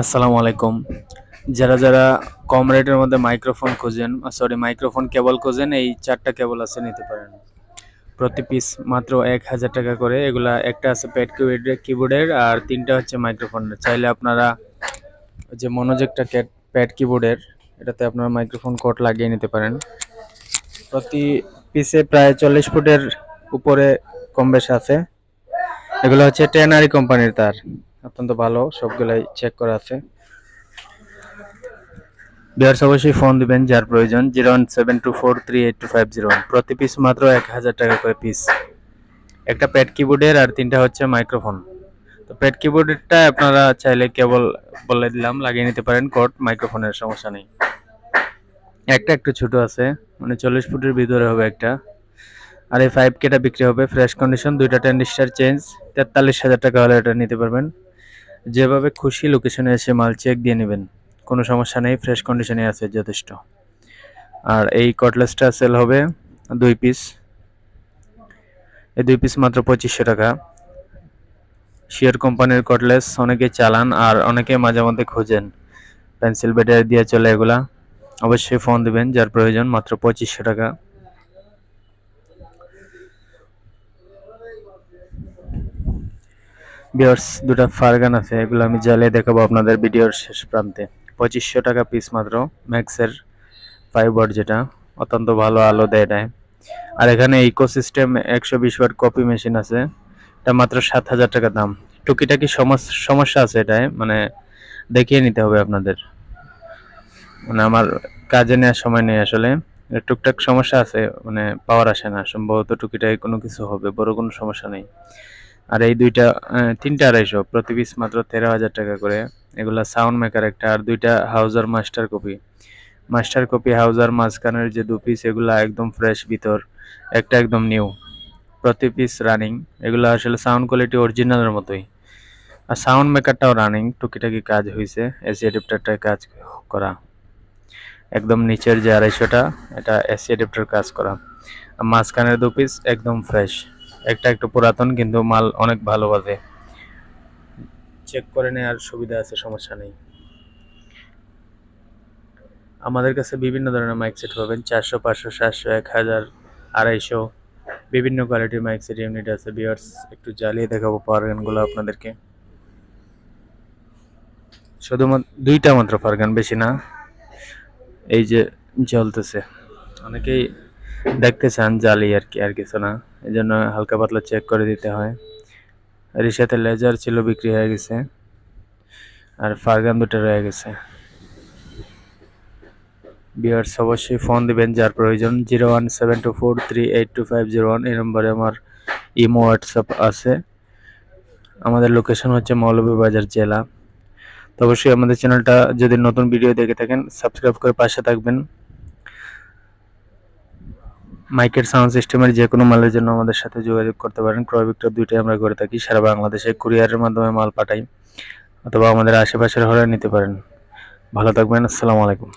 আসসালামু আলাইকুম। যারা যারা কম রেটের মধ্যে মাইক্রোফোন খোঁজেন সরি মাইক্রোফোন কেবল খোঁজেন, এই চারটা কেবল আছে নিতে পারেন। প্রতি পিস মাত্র এক হাজার টাকা করে। এগুলা একটা আছে প্যাড কিবোর্ডের কিবোর্ডের আর তিনটা হচ্ছে মাইক্রোফোনের। চাইলে আপনারা যে মনোজেকটা প্যাড কিবোর্ডের এটাতে আপনারা মাইক্রোফোন কোড লাগিয়ে নিতে পারেন। প্রতি পিসে প্রায় চল্লিশ ফুটের উপরে কম বেশ আছে। এগুলো হচ্ছে টেনারি কোম্পানির তার। অত্যন্ত ভালো, সবগুলাই চেক করা আছে। বিয়ার্স অবশ্যই ফোন দিবেন, যার প্রয়োজন zero one seven two four three eight two five zero প্রতি পিস মাত্র এক হাজার টাকা করে পিস একটা প্যাড কিবোর্ডের আর তিনটা হচ্ছে মাইক্রোফোন তো প্যাড কিবোর্ডেরটা আপনারা চাইলে কেবল বলে দিলাম, লাগিয়ে নিতে পারেন কোড মাইক্রোফোনের সমস্যা নেই। একটা একটু ছোট আছে মানে চল্লিশ ফুটের ভিতরে হবে একটা। আর এই ফাইভ কেটা বিক্রি হবে ফ্রেশ কন্ডিশন দুইটা টেন্ডিস্টার চেঞ্জ তেতাল্লিশ হাজার টাকা হলে এটা নিতে পারবেন। যেভাবে খুশি লোকেশনে এসে মাল চেক দিয়ে নেবেন, কোনো সমস্যা নেই ফ্রেশ কন্ডিশনে আছে, যথেষ্ট। আর এই কটলেসটা সেল হবে দুই পিস এই দুই পিস মাত্র পঁচিশশো টাকা। শিয়ার কোম্পানির কটলেস অনেকে চালান আর অনেকে মাঝে মধ্যে খোঁজেন। পেন্সিল ব্যাটারি দিয়ে চলে এগুলা। অবশ্যই ফোন দেবেন, যার প্রয়োজন মাত্র পঁচিশশো টাকা। বিয়ার্স দুটা ফারগান আছে, এগুলো আমি জ্বালিয়ে দেখাবো আপনাদের ভিডিওর শেষ প্রান্তে। পঁচিশশো টাকা পিস মাত্র, ম্যাক্সের ওয়াট যেটা, অত্যন্ত ভালো আলো দেয় এটায়। আর এখানে ইকোসিস্টেম একশো বিশ ওয়াট কপি মেশিন আছে, এটা মাত্র সাত হাজার টাকা দাম। টুকিটাকি সমস্যা আছে এটায় মানে দেখিয়ে নিতে হবে আপনাদের। মানে আমার কাজে নেওয়ার সময় নেই আসলে। টুকটাক সমস্যা আছে মানে পাওয়ার আসে না, সম্ভবত টুকিটাই কোনো কিছু হবে, বড় কোনো সমস্যা নেই। আর এই দুইটা তিনটা আড়াইশো, প্রতি পিস মাত্র তেরো হাজার টাকা করে। এগুলা সাউন্ড মেকার একটা, আর দুইটা হাউজার মাস্টার কপি মাস্টার কপি হাউজার মাঝখানের যে দু পিস এগুলা একদম ফ্রেশ ভিতর, একটা একদম নিউ প্রতি পিস রানিং এগুলো আসলে সাউন্ড কোয়ালিটি অরিজিনালের মতোই। আর সাউন্ড মেকারটাও রানিং টুকিটাকি কাজ হয়েছে এসি অ্যাডাপ্টারটায় কাজ করা। একদম নিচের যে আড়াইশোটা, এটা এসি অ্যাডাপ্টার কাজ করা। আর মাঝখানের দু পিস একদম ফ্রেশ একটা একটু পুরাতন, কিন্তু মাল অনেক ভালো বাজে। চেক করে নেওয়ার সুবিধা আছে, সমস্যা নেই। আমাদের কাছে বিভিন্ন ধরনের মাইক সেট পাবেন, চারশো, পাঁচশো, সাতশো, এক হাজার, আড়াইশো। বিভিন্ন কোয়ালিটির মাইক সেট ইউনিট আছে বিয়ার্স একটু জ্বালিয়ে দেখাবো পাওয়ার গানগুলো আপনাদেরকে। শুধুমাত্র দুইটা মাত্র ফারগান বেশি না। এই যে জ্বলতেছে। অনেকেই দেখতে চান জালি আর কি, আর কিছু না। এই জন্য হালকা পাতলা চেক করে দিতে হয়। এর সাথে লেজার ছিল, বিক্রি হয়ে গেছে। আর ফারগান দুটো রয়ে গেছে। বিয়ার্স অবশ্যই ফোন দিবেন, যার প্রয়োজন। Zero one seven two four three eight two five zero one, এই নম্বরে আমার ইমো, হোয়াটসঅ্যাপ আছে। আমাদের লোকেশন হচ্ছে মৌলভীবাজার জেলা। তো অবশ্যই আমাদের চ্যানেলটা যদি নতুন ভিডিও দেখে থাকেন সাবস্ক্রাইব করে পাশে থাকবেন। মাইকের সাউন্ড সিস্টেমের যে কোনো মালের জন্য আমাদের সাথে যোগাযোগ করতে পারেন। ক্রয় বিক্রয় দুইটাই আমরা করে থাকি, সারা বাংলাদেশে কুরিয়ারের মাধ্যমে মাল পাঠাই অথবা আমাদের আশেপাশের হলে নিতে পারেন। ভালো থাকবেন, আসসালামু আলাইকুম।